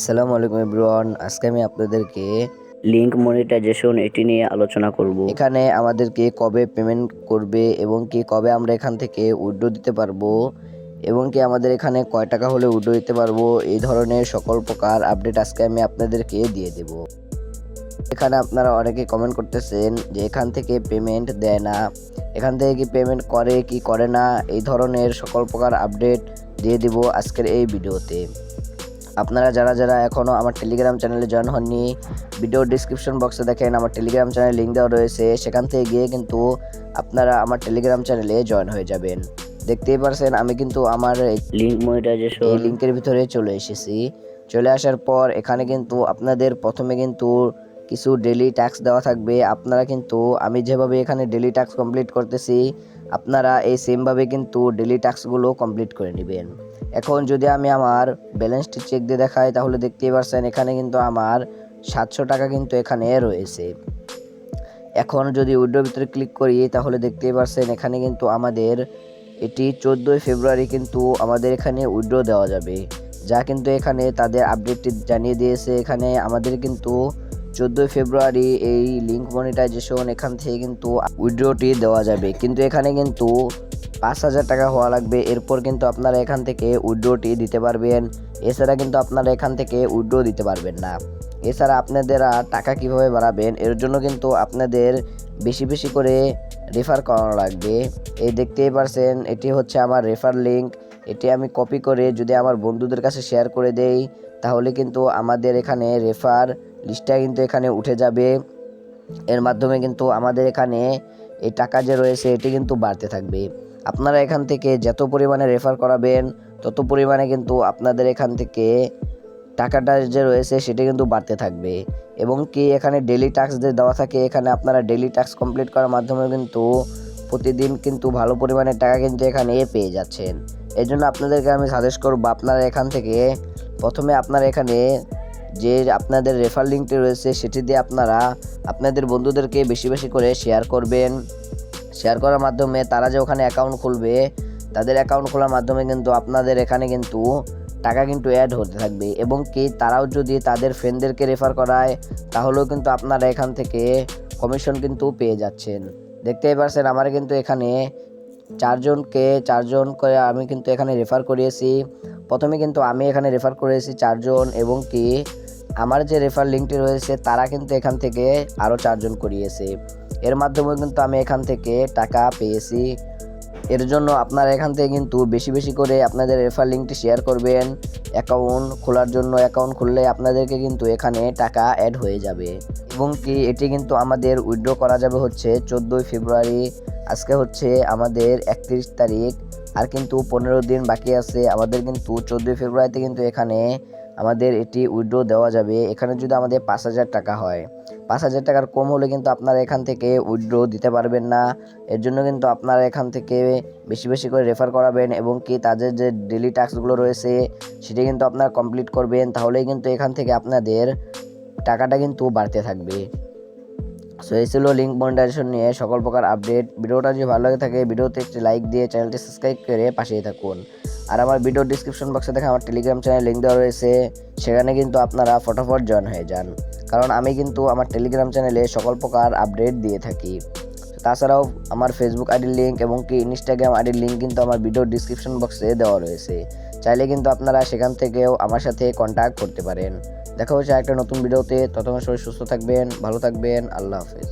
সালামু আলাইকুম এভরিওয়ান আজকে আমি আপনাদেরকে লিঙ্ক মনিটাইজেশন এটি নিয়ে আলোচনা করব। এখানে আমাদেরকে কবে পেমেন্ট করবে এবং কি কবে আমরা এখান থেকে উইড্রো দিতে পারব এবং কি আমাদের এখানে কয় টাকা হলে উইড্রো দিতে পারব এই ধরনের সকল প্রকার আপডেট আজকে আমি আপনাদেরকে দিয়ে দেব। এখানে আপনারা অনেকে কমেন্ট করতেছেন যে এখান থেকে পেমেন্ট দেয় না এখান থেকে কি পেমেন্ট করে কি করে না এই ধরনের সকল প্রকার আপডেট দিয়ে দিব আজকের এই ভিডিওতে। আপনারা যারা যারা এখনও আমার টেলিগ্রাম চ্যানেলে জয়েন হননি ভিডিও ডিসক্রিপশন বক্সে দেখেন আমার টেলিগ্রাম চ্যানেল লিঙ্ক দেওয়া রয়েছে। সেখান থেকে গিয়ে কিন্তু আপনারা আমার টেলিগ্রাম চ্যানেলে জয়েন হয়ে যাবেন। দেখতেই পারছেন আমি কিন্তু আমার লিঙ্ক মনিটাইজেশন লিঙ্কের ভিতরে চলে এসেছি। চলে আসার পর এখানে কিন্তু আপনাদের প্রথমে কিন্তু কিছু ডেলি ট্যাক্স দেওয়া থাকবে। আপনারা কিন্তু, আমি যেভাবে এখানে ডেলি ট্যাক্স কমপ্লিট করতেছি, আপনারা এই সেমভাবে কিন্তু ডেলি ট্যাক্সগুলো কমপ্লিট করে নেবেন। এখন যদি আমি আমার ব্যালেন্সটি চেক দিয়ে দেখাই, তাহলে দেখতেই পারছেন এখানে কিন্তু আমার সাতশো টাকা কিন্তু এখানে রয়েছে। এখন যদি উইড্রোর ভিতরে ক্লিক করি, তাহলে দেখতেই পারছেন এখানে কিন্তু আমাদের এটি চোদ্দোই ফেব্রুয়ারি কিন্তু আমাদের এখানে উইড্রো দেওয়া যাবে। যা কিন্তু এখানে তাদের আপডেটটি জানিয়ে দিয়েছে। এখানে আমাদের কিন্তু চোদ্দোই ফেব্রুয়ারি এই লিঙ্ক মনিটাইজেশন এখান থেকে কিন্তু উইড্রোটি দেওয়া যাবে। কিন্তু এখানে কিন্তু পাঁচ হাজার টাকা হওয়া লাগবে। এরপর কিন্তু আপনারা এখান থেকে উইড্রোটি দিতে পারবেন। এছাড়া কিন্তু আপনারা এখান থেকে উইড্রো দিতে পারবেন না। এছাড়া আপনাদেরা টাকা কীভাবে বাড়াবেন, এর জন্য কিন্তু আপনাদের বেশি বেশি করে রেফার করানো লাগবে। এই দেখতেই পারছেন, এটি হচ্ছে আমার রেফার লিঙ্ক এটি আমি কপি করে যদি আমার বন্ধুদের কাছে শেয়ার করে দেই, তাহলে কিন্তু আমাদের এখানে রেফার লিস্টটা কিন্তু এখানে উঠে যাবে। এর মাধ্যমে কিন্তু আমাদের এখানে এই টাকা যে রয়েছে, এটি কিন্তু বাড়তে থাকবে। আপনারা এখান থেকে যত পরিমাণে রেফার করাবেন, তত পরিমাণে কিন্তু আপনাদের এখান থেকে টাকাটা যে রয়েছে, সেটা কিন্তু বাড়তে থাকবে। এবং কি এখানে ডেলি ট্যাক্স যে দেওয়া থাকে, এখানে আপনারা ডেলি ট্যাক্স কমপ্লিট করার মাধ্যমে কিন্তু প্রতিদিন কিন্তু ভালো পরিমাণের টাকা কিন্তু এখানে পেয়ে যাচ্ছেন। এই জন্য আপনাদেরকে আমি সাজেস্ট করব, আপনারা এখান থেকে প্রথমে আপনারা এখানে যে আপনাদের রেফার লিঙ্কটি রয়েছে, সেটি দিয়ে আপনারা আপনাদের বন্ধুদেরকে বেশি বেশি করে শেয়ার করবেন। শেয়ার করার মাধ্যমে তারা যে ওখানে অ্যাকাউন্ট খুলবে, তাদের অ্যাকাউন্ট খোলার মাধ্যমে কিন্তু আপনাদের এখানে কিন্তু টাকা কিন্তু অ্যাড হতে থাকবে। এবং কি তারাও যদি তাদের ফ্রেন্ডদেরকে রেফার করায়, তাহলেও কিন্তু আপনারা এখান থেকে কমিশন কিন্তু পেয়ে যাচ্ছেন। দেখতেই পারছেন, আমার কিন্তু এখানে চারজনকে, চারজন করে আমি কিন্তু এখানে রেফার করিয়েছি। প্রথমে কিন্তু আমি এখানে রেফার করেছি চারজন এবং কি আমার যে রেফার লিঙ্কটি রয়েছে, তারা কিন্তু এখান থেকে আরও চারজন করিয়েছে। এর মাধ্যমে কিন্তু আমি এখান থেকে টাকা পেয়েছি। এর জন্য আপনারা এখান থেকে কিন্তু বেশি বেশি করে আপনাদের রেফার লিঙ্কটি শেয়ার করবেন। অ্যাকাউন্ট খোলার জন্য অ্যাকাউন্ট খুললে আপনাদেরকে কিন্তু এখানে টাকা অ্যাড হয়ে যাবে। এবং কি, এটি কিন্তু আমাদের উইথড্র করা যাবে হচ্ছে চোদ্দোই ফেব্রুয়ারি। আজকে হচ্ছে আমাদের একত্রিশ তারিখ। আর কিন্তু পনেরো দিন বাকি আছে। আমাদের কিন্তু চোদ্দোই ফেব্রুয়ারিতে কিন্তু এখানে আমাদের এটি উইড্রো দেওয়া যাবে। এখানে যদি আমাদের পাঁচ হাজার টাকা হয়, পাঁচ হাজার টাকার কম হলে কিন্তু আপনারা এখান থেকে উইথড্র দিতে পারবেন না। এর জন্য কিন্তু আপনারা এখান থেকে বেশি বেশি করে রেফার করাবেন এবং কি তাদের যে ডেলি টাস্কগুলো রয়েছে, সেটি কিন্তু আপনারা কমপ্লিট করবেন। তাহলেই কিন্তু এখান থেকে আপনাদের টাকাটা কিন্তু বাড়তে থাকবে। সো এই ছিল লিঙ্ক মনিটাইজেশন নিয়ে সকল প্রকার আপডেট ভিডিওটা যদি ভালো লাগে থাকে, ভিডিওতে একটি লাইক দিয়ে চ্যানেলটি সাবস্ক্রাইব করে পাশেই থাকুন। আর আমার ভিডিও ডিসক্রিপশন বক্সে দেখে আমার টেলিগ্রাম চ্যানেল লিঙ্ক দেওয়া রয়েছে। সেখানে কিন্তু আপনারা ফটাফট জয়েন হয়ে যান। কারণ আমি কিন্তু আমার টেলিগ্রাম চ্যানেলে সকল প্রকার আপডেট দিয়ে থাকি। তাছাড়াও আমার ফেসবুক আইডির লিঙ্ক এবং কি ইনস্টাগ্রাম আইডির লিঙ্ক কিন্তু আমার ভিডিও ডিসক্রিপশন বক্সে দেওয়া রয়েছে। চাইলে কিন্তু আপনারা সেখান থেকেও আমার সাথে কন্ট্যাক্ট করতে পারেন। দেখা হচ্ছে একটা নতুন ভিডিওতে ততক্ষণ সবাই সুস্থ থাকবেন, ভালো থাকবেন। আল্লাহ হাফেজ।